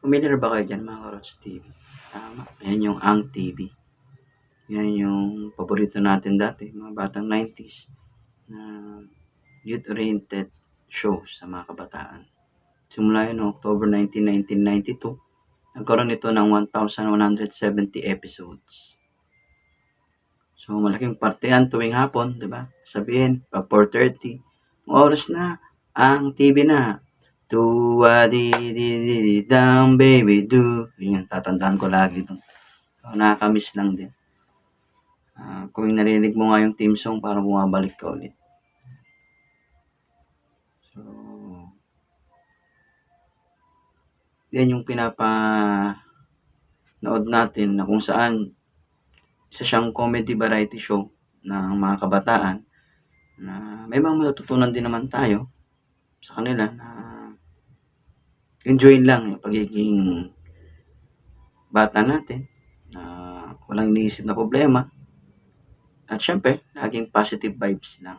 Familiar ba kayo dyan mga Karots TV? Tama. Ayan yung Ang TV. Yan yung paborito natin dati, mga batang 90s na youth-oriented show sa mga kabataan. Simula yun noong October 19, 1992, nagkaroon ito ng 1,170 episodes. So, malaking parte yan tuwing hapon, di ba? Sabihin, pag 4.30, oras na, ang TV na. Tuwa di di di di down baby do. Yun, tatandaan ko lagi ito. Nakakamiss lang din. Ah, kung narinig mo nga yung theme song, parang bumabalik ka ulit. So, yan yung pinapa nood natin na kung saan isa siyang comedy variety show ng mga kabataan na may mga matututunan din naman tayo sa kanila na enjoy lang yung pagiging bata natin na walang iniisip na problema at syempre laging positive vibes lang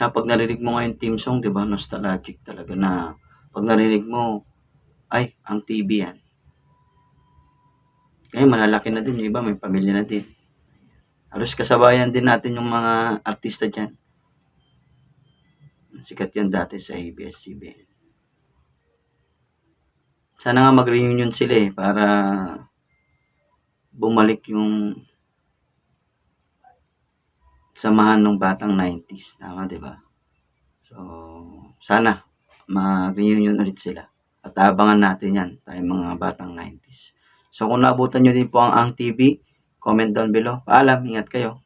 Tsaka pag narinig mo nga yung theme song, di ba, nostalgic talaga na pag narinig mo, ay, ang TV yan. Ngayon, malalaki na din. Yung iba, may pamilya na din. Halos kasabayan din natin yung mga artista dyan. Sikat yan dati sa ABS-CBN. Sana nga mag-reunion sila eh, para bumalik yung samahan ng batang 90s. Tama, di ba? So, sana mag-reunion ulit sila. At abangan natin yan, tayo mga batang 90s. So, kung naabutan nyo din po ang Ang TV, comment down below. Paalam, ingat kayo.